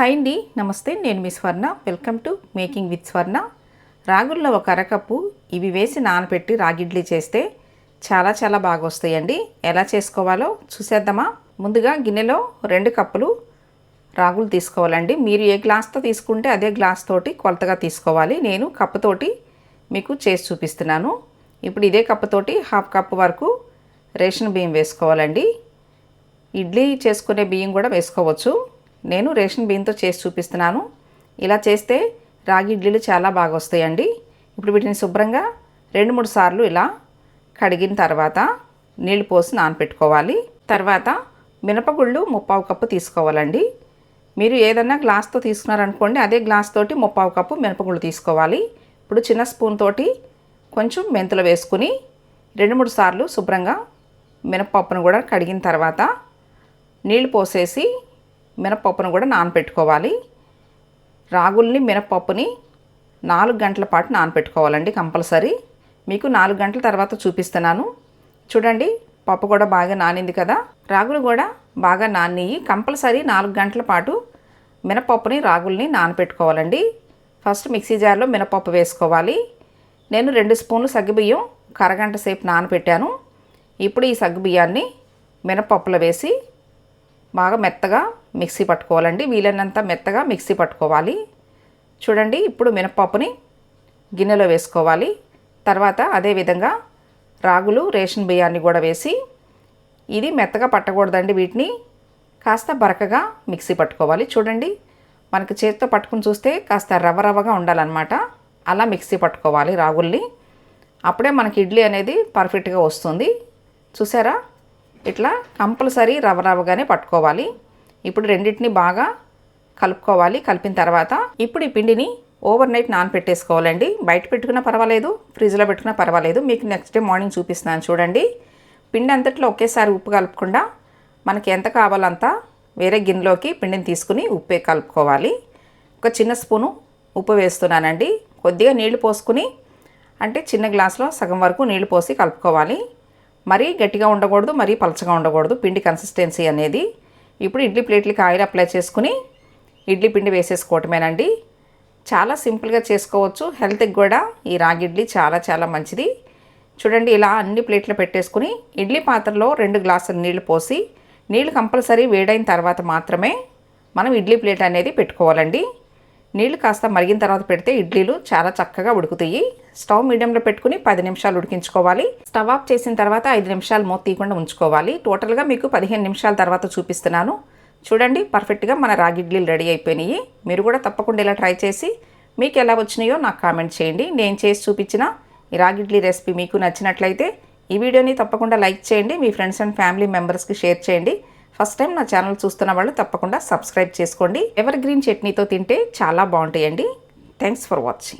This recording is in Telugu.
హాయ్ అండి నమస్తే నేను మీ Swarna. Welcome to making with Swarna రాగుల్లో ఒక అరకప్పు ఇవి వేసి నానబెట్టి రాగిడ్లీ చేస్తే చాలా చాలా బాగా వస్తాయండి ఎలా చేసుకోవాలో చూసేద్దామా? ముందుగా గిన్నెలో రెండు కప్పులు రాగులు తీసుకోవాలండి. మీరు ఏ గ్లాస్తో తీసుకుంటే అదే గ్లాస్ తోటి కొలతగా తీసుకోవాలి. నేను కప్పుతోటి మీకు చేసి చూపిస్తున్నాను. ఇప్పుడు ఇదే కప్పుతోటి హాఫ్ కప్ వరకు రేషన్ బియ్యం వేసుకోవాలండి. ఇడ్లీ చేసుకునే బియ్యం కూడా వేసుకోవచ్చు. నేను రేషన్ బియ్యంతో చేసి చూపిస్తున్నాను. ఇలా చేస్తే రాగి ఇడ్లీలు చాలా బాగా వస్తాయండి. ఇప్పుడు వీటిని శుభ్రంగా రెండు మూడు సార్లు ఇలా కడిగిన తర్వాత నీళ్ళు పోసి నానపెట్టుకోవాలి. తర్వాత మినపగుళ్ళు ముప్పావు కప్పు తీసుకోవాలండి. మీరు ఏదన్నా గ్లాస్తో తీసుకున్నారనుకోండి అదే గ్లాస్ తోటి ముప్పావు కప్పు మినపగుళ్ళు తీసుకోవాలి. ఇప్పుడు చిన్న స్పూన్ తోటి కొంచెం మెంతులు వేసుకుని రెండు మూడు సార్లు శుభ్రంగా మినపప్పును కూడా కడిగిన తర్వాత నీళ్ళు పోసేసి మినపప్పును కూడా నానపెట్టుకోవాలి. రాగుల్ని మినపప్పుని నాలుగు గంటల పాటు నానపెట్టుకోవాలండి కంపల్సరీ. మీకు నాలుగు గంటల తర్వాత చూపిస్తున్నాను. చూడండి పప్పు కూడా బాగా నానింది కదా. రాగులు కూడా బాగా నానియి కంపల్సరీ నాలుగు గంటల పాటు మినపప్పుని రాగుల్ని నానపెట్టుకోవాలండి. ఫస్ట్ మిక్సీ జార్లో మినపప్పు వేసుకోవాలి. నేను రెండు స్పూన్లు సగ్గుబియ్యం కరగంట సేపు నానపెట్టాను. ఇప్పుడు ఈ సగ్గుబియ్యాన్ని మినపప్పులో వేసి బాగా మెత్తగా మిక్సీ పట్టుకోవాలండి. వీలైనంత మెత్తగా మిక్సీ పట్టుకోవాలి. చూడండి ఇప్పుడు మినపప్పుని గిన్నెలో వేసుకోవాలి. తర్వాత అదేవిధంగా రాగులు రేషన్ బియ్యాన్ని కూడా వేసి ఇది మెత్తగా పట్టకూడదండి వీటిని. కాస్త బరకగా మిక్సీ పట్టుకోవాలి. చూడండి మనకి చేతితో పట్టుకుని చూస్తే కాస్త రవ్వ రవ్వగా ఉండాలన్నమాట. అలా మిక్సీ పట్టుకోవాలి రాగుల్ని. అప్పుడే మనకి ఇడ్లీ అనేది పర్ఫెక్ట్గా వస్తుంది. చూసారా? ఇట్లా కంపల్సరీ రవ్వ రవ్వగానే పట్టుకోవాలి. ఇప్పుడు రెండింటిని బాగా కలుపుకోవాలి. కలిపిన తర్వాత ఇప్పుడు ఈ పిండిని ఓవర్ నైట్ నానపెట్టేసుకోవాలండి. బయట పెట్టుకున్నా పర్వాలేదు ఫ్రిడ్జ్లో పెట్టుకున్నా పర్వాలేదు. మీకు నెక్స్ట్ డే మార్నింగ్ చూపిస్తున్నాను చూడండి. పిండి అంతట్లో ఒకేసారి ఉప్పు కలుపుకుండా మనకి ఎంత కావాలంత వేరే గిన్నెలోకి పిండిని తీసుకుని ఉప్పే కలుపుకోవాలి. ఒక చిన్న స్పూను ఉప్పు వేస్తున్నానండి. కొద్దిగా నీళ్ళు పోసుకుని అంటే చిన్న గ్లాసులో సగం వరకు నీళ్ళు పోసి కలుపుకోవాలి. మరీ గట్టిగా ఉండకూడదు మరీ పలచగా ఉండకూడదు. పిండి కన్సిస్టెన్సీ అనేది ఇప్పుడు ఇడ్లీ ప్లేట్లకి ఆయిల్ అప్లై చేసుకుని ఇడ్లీ పిండి వేసేసుకోవటమేనండి. చాలా సింపుల్గా చేసుకోవచ్చు. హెల్త్కి కూడా ఈ రాగి ఇడ్లీ చాలా చాలా మంచిది. చూడండి ఇలా అన్ని ప్లేట్లు పెట్టేసుకుని ఇడ్లీ పాత్రలో రెండు గ్లాసుల నీళ్ళు పోసి నీళ్ళు కంపల్సరీ వేడైన తర్వాత మాత్రమే మనం ఇడ్లీ ప్లేట్ అనేది పెట్టుకోవాలండి. నీళ్ళు కాస్త మరిగిన తర్వాత పెడితే ఇడ్లీలు చాలా చక్కగా ఉడుకుతాయి. స్టవ్ మీడియంలో పెట్టుకుని పది నిమిషాలు ఉడికించుకోవాలి. స్టవ్ ఆఫ్ చేసిన తర్వాత ఐదు నిమిషాలు మూత తీయకుండా ఉంచుకోవాలి. టోటల్గా మీకు పదిహేను నిమిషాల తర్వాత చూపిస్తున్నాను. చూడండి పర్ఫెక్ట్గా మన రాగి ఇడ్లీలు రెడీ అయిపోయినాయి. మీరు కూడా తప్పకుండా ఇలా ట్రై చేసి మీకు ఎలా వచ్చినాయో నాకు కామెంట్ చేయండి. నేను చేసి చూపించిన ఈ రాగి ఇడ్లీ రెసిపీ మీకు నచ్చినట్లయితే ఈ వీడియోని తప్పకుండా లైక్ చేయండి. మీ ఫ్రెండ్స్ అండ్ ఫ్యామిలీ మెంబర్స్కి షేర్ చేయండి. ఫస్ట్ టైం నా ఛానల్ చూస్తున్న వాళ్ళు తప్పకుండా సబ్స్క్రైబ్ చేసుకోండి. ఎవర్ గ్రీన్ చట్నీతో తింటే చాలా బాగుంటాయండి. Thanks for watching